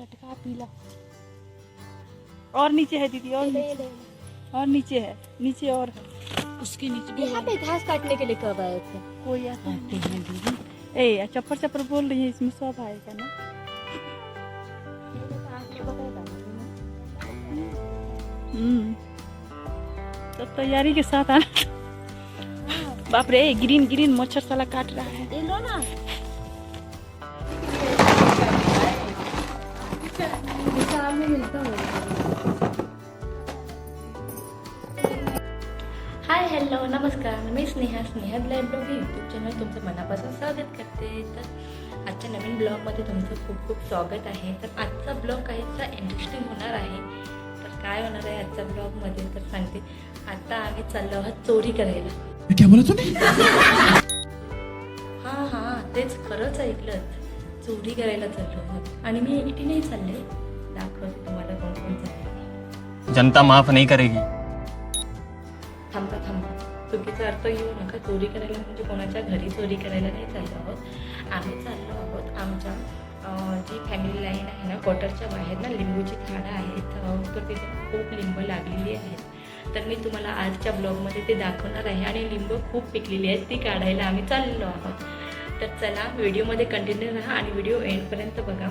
लटका पीला। और नीचे है दीदी और नीचे। और नीचे है नीचे और उसके नीचे भी यहाँ पे घास काटने के लिए कब आए थे? कोई आता है ए चप्पर चप्पर बोल रही है इसमें सब आएगा ना। हम्म सब तैयारी के साथ आना। बाप रे ग्रीन ग्रीन मच्छर साला काट रहा है। हाय हॅलो नमस्कार. मी Sneha Sneha black blog YouTube channel तुमचं मनापासून स्वागत करते. तर आजच्या नवीन ब्लॉगमध्ये तुमचं खूप खूप स्वागत आहे. तर आजचा ब्लॉग काहीसा इंटरेस्टिंग होणार आहे. तर काय होणार आहे आजच्या ब्लॉगमध्ये तर सांगते. आता आम्ही चाललो आहोत चोरी करायला. क्या बोला तूने हां हां तेच खरंच ऐकलं चोरी करायला चाललो आहोत. आणि मी एकटी नाही चालले. दाखवते तुम्हाला कोण कोण चालले जनता माफ नहीं करेगी. थांबा थांबा. चुकीचा अर्थ घेऊ नका. चोरी करायला म्हणजे कोणाच्या घरी चोरी करायला नाही चाललो आहोत. आम्ही चाललो आहोत. आमच्या जी फॅमिली लाईन आहे ना क्वार्टरच्या बाहेर ना लिंबूची झाडं आहेत. तर तिथे खूप लिंब लागलेली आहेत. तर मी तुम्हाला आजच्या ब्लॉगमध्ये ते दाखवणार आहे. आणि लिंब खूप पिकलेली आहेत. ती काढायला आम्ही चाललो आहोत. तर चला व्हिडिओमध्ये कंटिन्यू राहा आणि व्हिडिओ एंडपर्यंत बघा.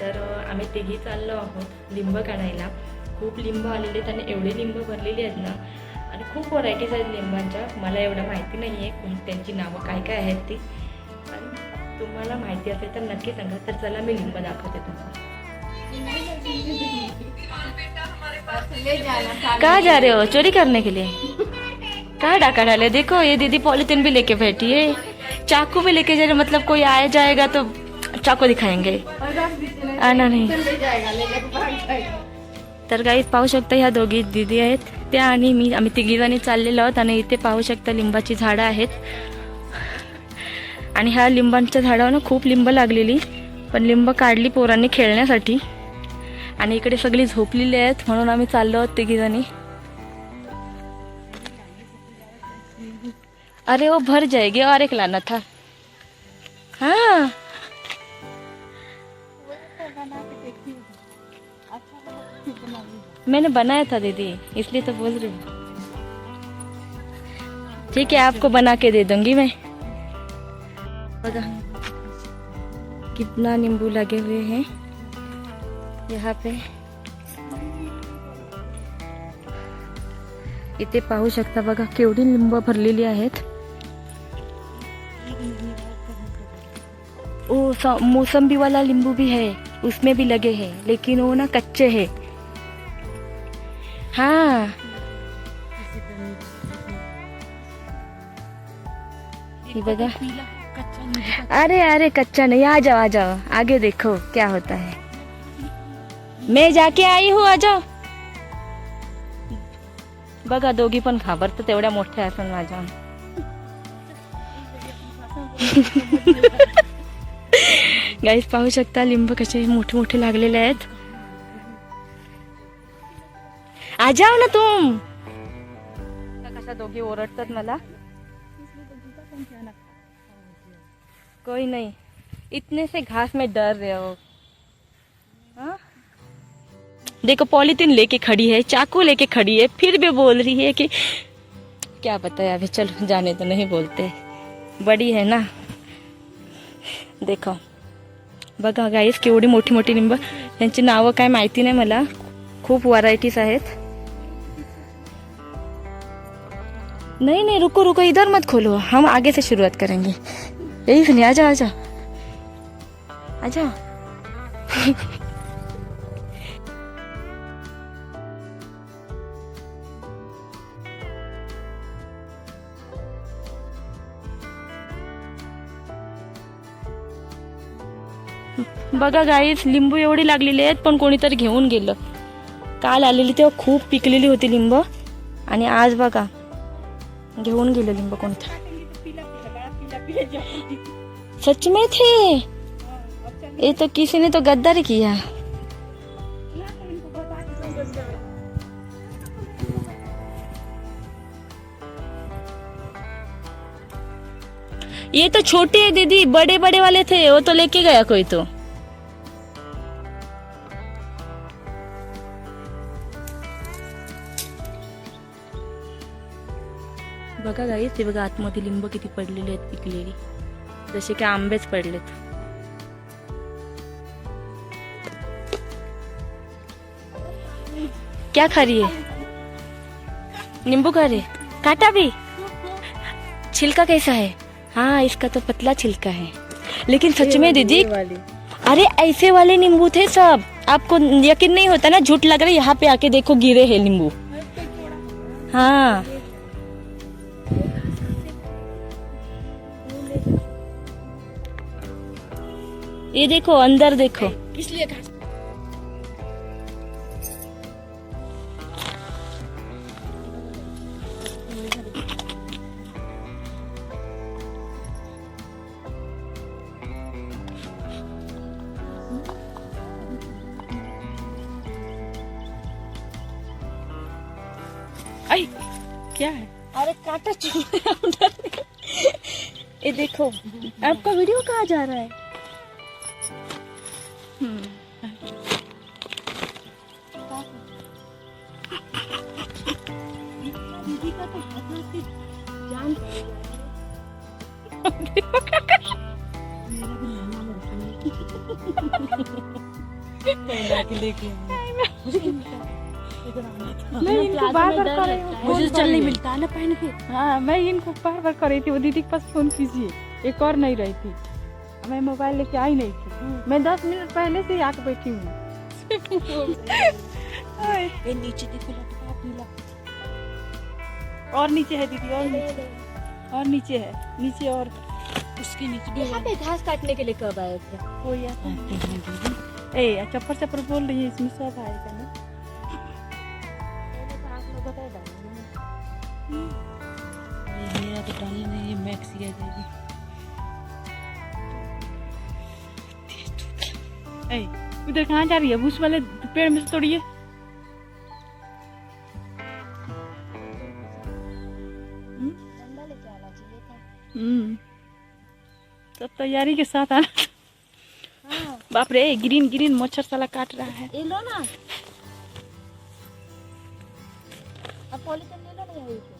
तर आम्ही तिघी चाललो आहोत लिंब काढायला. खूप लिंब आलेले आहेत आणि एवढे लिंब भरलेले आहेत ना. आणि खूप व्हरायटीज आहेत लिंबांच्या. मला एवढं माहिती नाही आहे कोण त्यांची नावं काय काय आहेत ती. आणि तुम्हाला माहिती असेल तर नक्की सांगा. तर चला मी लिंब दाखवते तुम्हाला. कहाँ जा रहे हो? चोरी करने के लिए? कहाँ डाका डाले? देखो ये दीदी पॉलिथीन भी लेके बैठी है. चाकू भी लेके जा रहे मतलब कोई आया जाएगा तो चाकू दिखाएंगे। आना नाही। तर काही पाहू शकता ह्या दोघी दिदी आहेत. त्या आणि मी आम्ही तिघी जणी चाललेलो आहोत आणि इथे पाहू शकता लिंबाची झाडं आहेत. आणि ह्या लिंबांच्या झाडावर ना खूप लिंब लागलेली. पण लिंब काढली पोरांनी खेळण्यासाठी. आणि इकडे सगळी झोपलेली आहेत म्हणून आम्ही चाललो आहोत तिघी जणी. अरे वो भर जाएगी और एक लाना था। हाँ। मैंने बनाया था दीदी, इसलिए तो बोल रही हूँ। ठीक है, आपको बना के दे दूँगी मैं। कितना नींबू लगे हुए हैं यहाँ पे। इथे पाहू शकता बघा केवढी लिंब भरलेली आहेत. ओ मौसम्बी वाला नींबू भी है उसमें भी लगे हैं लेकिन वो ना कच्चे है. हाँ. ये बघा. कच्चा नहीं अरे अरे कच्चा नहीं आ जाओ आ जाओ आगे देखो क्या होता है. मैं जाके आई हूँ आ जाओ. बघा दोघी पण घाबरतात तेवढ्या मोठ्या असून माझ्या. गाईस पाहू शकता लिंब कसे मोठे मोठे लागलेले आहेत. आ जाओ ना तुम. कशा दोघी ओरडतात मला. कोई नाही. इतने से घास में डर रहे हो. हाँ? देखो, पॉलिथीन लेके खड़ी है, चाकू लेके खड़ी है, फिर भी बोल रही है कि, क्या बताया अभी चलो, जाने तो नहीं बोलते। बड़ी है ना। देखो, बघा गाईस केवढी मोठी मोठी लिंब यांची नावं काय माहिती नाही मला. खूप व्हरायटीज आहेत. नहीं नहीं, रुको रुको, इधर मत खोलो. हम आगे से शुरुआत करेंगे. यही सुनिए आ जाओ आ बघा गाईस लिंबू एवढी लागलेली आहेत पण कोणीतरी घेऊन गेलं. काल आलेली तेव्हा खूप पिकलेली होती लिंब. आणि आज बघा घेऊन गेलं लिंब कोणतं. सच में थे? ये तो किसी ने तो गद्दारी किया. ये तो छोटे है दीदी बड़े बड़े वाले थे वो तो लेके गया कोई तो. बघा गाई ते बघा आतमध्ये लिंब किती पडलेले आहेत पिकलेली. जसे की आंबेच पडलेत. क्या खा रही है? नींबू खा रही काटा भी? छिलका कैसा है? हाँ इसका तो पतला छिलका है। लेकिन सच में दीदी अरे ऐसे वाले नींबू थे सब। आपको यकीन नहीं होता ना झूठ लग रहा है यहाँ पे आके देखो गिरे हैं नींबू। हाँ। ये देखो अंदर देखो। इसलिए क्या है? अरे काटा चुन ये देखो आपका वीडियो कहाँ जा रहा है? हम्म। दीदी का तो जान नहीं इनको बार बार कर रही हूँ मुझे चल नहीं। मिलता ना पहन के? हाँ मैं इनको बार बार कर रही थी वो दीदी के पास फोन कीजिए। एक और नहीं रही थी। मैं मोबाइल लेके आई नहीं थी। मैं दस मिनट पहले से ही आके बैठी हूँ। नीचे देखो लटका पीला। और नीचे है दीदी और नीचे। और नीचे है नीचे और। उसके नीचे भी यहाँ पे घास काटने के लिए कब आए थे? कोई आता है। ए चप्पर चप्पर बोल रही है इसमें सब आएगा ना। मेरा तो डालने नहीं ये मैक्स जाएगी उधर कहाँ जा रही है? उस वाले पेड़ में से तोड़िए हम्म? हम्म। सब तैयारी के साथ आना। हाँ। बाप रे ग्रीन ग्रीन मच्छर साला काट रहा है। ये लो ना। अब पॉलीथिन ले लो ना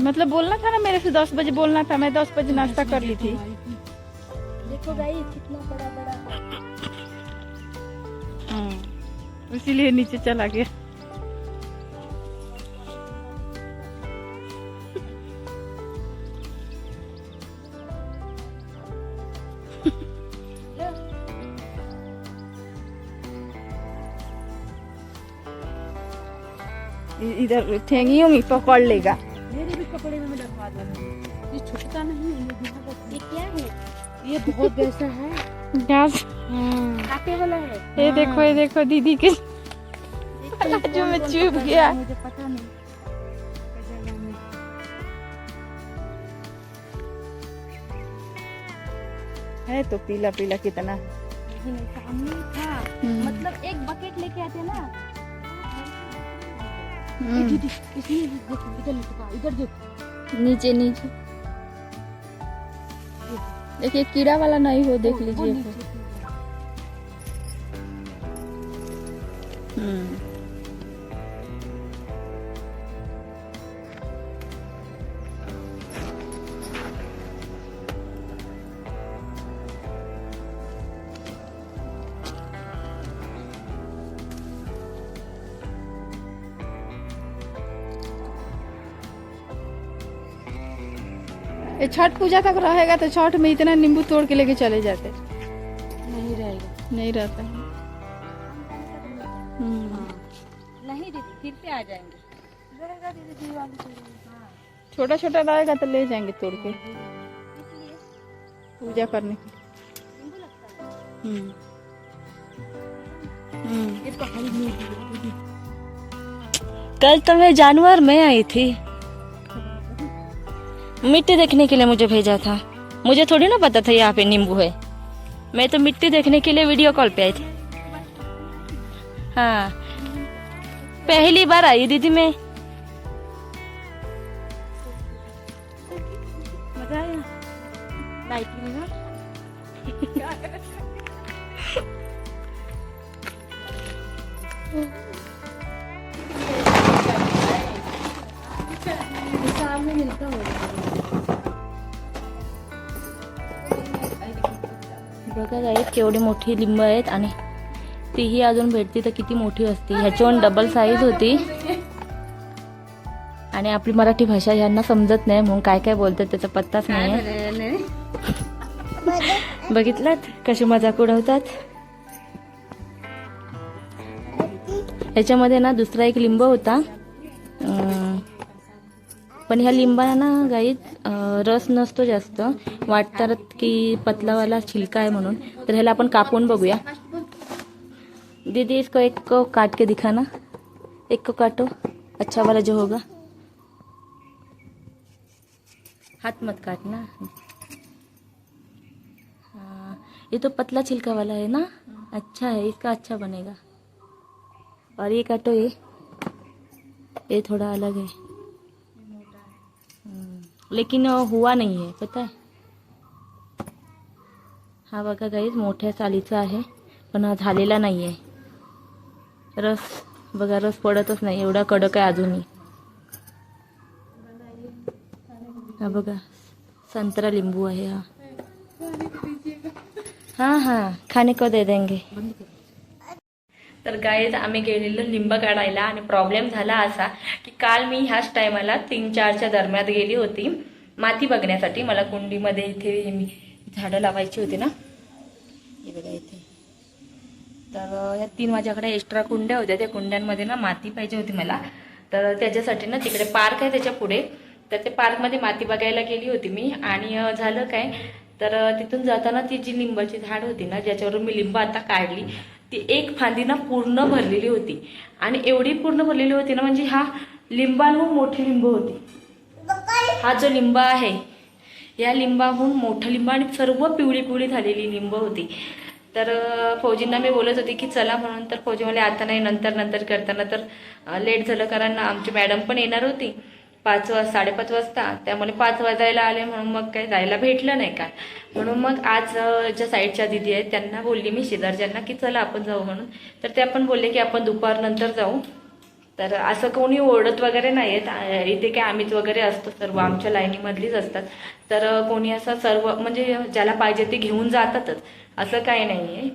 मतलब बोलना था ना मेरे से दस बजे बोलना था मैं दस बजे नाश्ता कर ली थी। देखो गाइस कितना बड़ा बड़ा इसीलिए नीचे चला गया। इधर ठेंगी होंगी पकड़ लेगा। कपड़े में मैं लगवा दूँगी। ये छुटता नहीं है ये यहाँ पर ये क्या है? ये बहुत वैसा है। गैस काटे वाला है? ये देखो ये देखो दीदी के। जो में चुभ गया। मुझे पता नहीं। है तो पीला पीला कितना। सामने था। हम्म। मतलब एक बकेट लेके आते ना। ये हम्म, दीदी देखो इधर इधर देखो। नीचे नीचे देखिए कीड़ा वाला नहीं हो देख वो- वो लीजिए नीचे थी। हम्म छठ पूजा तक रहेगा तो छठ में इतना नींबू तोड़ के लेके चले जाते। नहीं रहेगा। नहीं रहता। है। हम्म। नहीं दीदी फिर से आ जाएँगे। रहेगा दीदी दिवाली के लिए हाँ। छोटा छोटा रहेगा तो ले जाएँगे तोड़ के। पूजा करने के नींबू लगता है। हम्म। हम्म। है, कल तो मैं जानवर में आई थी। मिट्टी देखने के लिए मुझे भेजा था। मुझे थोड़ी ना पता था यहाँ पे नींबू है। मैं तो मिट्टी देखने के लिए वीडियो कॉल पे आई थी। हाँ। पहली बार आई दीदी मैं। केवढी मोठी लिंब आहेत आणि तीही अजून भेटती तर किती मोठी असती. ह्याच्याहून डबल साईज होती. आणि आपली मराठी भाषा यांना समजत नाही म्हणून काय काय बोलतात त्याचा पत्ताच नाही बघितलात कशी मजाक उडवतात? ह्याच्यामध्ये ना दुसरा एक लिंब होता. पण ह्या लिंबाला ना गाईत अं, रस नसतो जास्त. वाटतात की पतलावाला छिलका आहे म्हणून. तर ह्याला कापून बघूया. दीदी इसको एक को काट के दिखाना. एक को काटो. अच्छा वाला जो होगा. हाथ मत काटना. हाँ ये तो पतला छिलका वाला है ना? अच्छा है इसका अच्छा बनेगा. और ये काटो ये. ये थोड़ा अलग है. लेकिन हुआ नहीं है पता है? हा बघा गाईज मोठ्या सालीचा आहे पण हा झालेला नाही आहे. रस बघा रस पडतच नाही एवढा कडक आहे अजूनही हा बघा संत्रा लिंबू आहे हा. हा हाँ खाने को दे देंगे. तर गाईज आम्ही गेलेलो लिंब काढायला आणि प्रॉब्लेम झाला असा की काल मी ह्याच टायमाला तीन चारच्या दरम्यान गेली होती. माती बघण्यासाठी मला कुंडीमध्ये इथे मी झाडं लावायची होती ना. हे बघा इथे. तर ह्या तीन माझ्याकडे एक्स्ट्रा कुंड्या होत्या. त्या कुंड्यांमध्ये ना माती पाहिजे होती मला. तर त्याच्यासाठी ना तिकडे पार्क आहे त्याच्या पुढे. तर ते पार्कमध्ये माती बघायला गेली होती मी. आणि झालं काय? तर तिथून जाताना ती जी लिंबाची झाड होती ना ज्याच्यावरून मी लिंब आता काढली ती एक फांदी ना पूर्ण भरलेली होती. आणि एवढी पूर्ण भरलेली होती ना म्हणजे हा लिंबांहून मोठी लिंब होती. हा जो लिंब आहे या लिंबाहून मोठं लिंब आणि सर्व पिवळी पिवळी झालेली लिंब होती. तर फौजींना मी बोलत होते की चला म्हणून तर फौजी मला आता नाही नंतर नंतर करताना तर लेट झालं कारण आमची मॅडम पण येणार होती. पाच वाज साडेपाच वाजता. त्यामुळे पाच वाजायला आले म्हणून मग काही जायला भेटलं नाही का म्हणून मग आज ज्या साईडच्या दिदी आहेत त्यांना बोलली मी शेजारच्यांना की चला आपण जाऊ म्हणून. तर ते पण बोलले की आपण दुपारनंतर जाऊ. तर असं कोणी ओरडत वगैरे नाही आहेत. इथे काय आम्हीच वगैरे असतो. सर्व आमच्या लाईनीमधलीच असतात. तर कोणी असं सर्व म्हणजे ज्याला पाहिजे ते घेऊन जातातच. असं काही नाही आहे.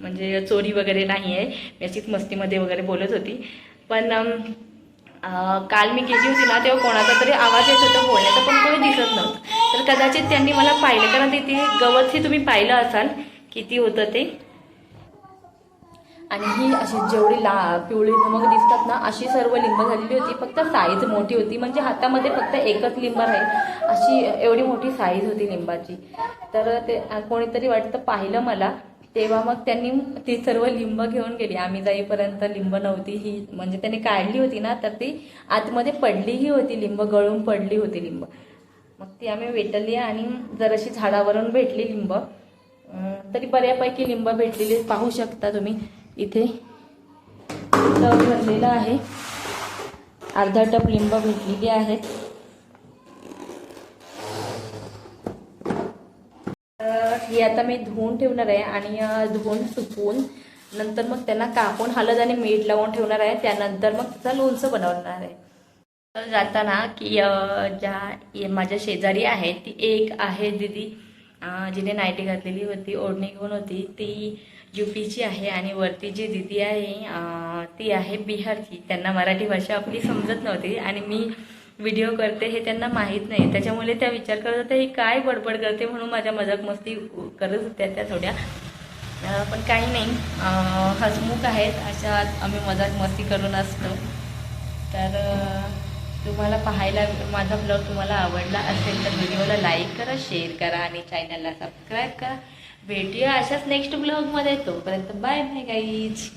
म्हणजे चोरी वगैरे नाही आहे. मी अशीच मस्तीमध्ये वगैरे बोलत होती. पण काल मी गेली होती ना तेव्हा कोणाचा तरी आवाज येत होता बोलण्याचा पण कोणी दिसत नव्हतं. तर कदाचित त्यांनी मला पाहिलं कारण तिथे गवतही तुम्ही पाहिलं असाल किती होतं ते. आणि ही अशी जेवढी ला पिवळी मग दिसतात ना अशी सर्व लिंब झालेली होती फक्त साईज मोठी होती म्हणजे हातामध्ये फक्त एकच लिंब राहील अशी एवढी मोठी साईज होती लिंबाची. तर ते कोणीतरी वाटतं पाहिलं मला. तेव्हा मग त्यांनी ती सर्व लिंब घेऊन गेली. आम्ही जाईपर्यंत लिंब नव्हती. ही म्हणजे त्यांनी काढली होती ना तर ती आतमध्ये पडलीही होती लिंब गळून पडली होती लिंब. मग ती आम्ही वेटली आणि जराशी झाडावरून भेटली लिंब. तरी बऱ्यापैकी लिंब भेटलेली पाहू शकता तुम्ही. इथे टप भरलेला आहे. अर्धा टप लिंब भेटलेली आहेत तर ही आता मी धुवून ठेवणार आहे आणि धुवून सुकवून नंतर मग त्यांना कापून हलद आणि मीठ लावून ठेवणार आहे. त्यानंतर मग त्याचं लोणचं बनवणार आहे. तर जाताना की ज्या माझ्या शेजारी आहे ती एक आहे दिदी जिने नाईटी घातलेली होती ओढणी घेऊन होती. ती युपीची आहे आणि वरती जी दिदी आहे ती आहे बिहारची. त्यांना मराठी भाषा आपली समजत नव्हती आणि मी व्हिडिओ करते हे त्यांना माहीत नाही. त्याच्यामुळे त्या विचार करत होत्या ही काय बडबड करते? म्हणून माझ्या मजाक मस्ती करत होत्या त्या थोड्या. पण काही नाही. हसमुख आहेत अशा आम्ही मजाक मस्ती करून असतो. तर तुम्हाला पाहायला माझा ब्लॉग तुम्हाला आवडला असेल तर व्हिडिओला लाईक करा शेअर करा आणि चॅनलला सबस्क्राईब करा. भेटूया अशाच नेक्स्ट ब्लॉगमध्ये तोपर्यंत बाय बाय गाईज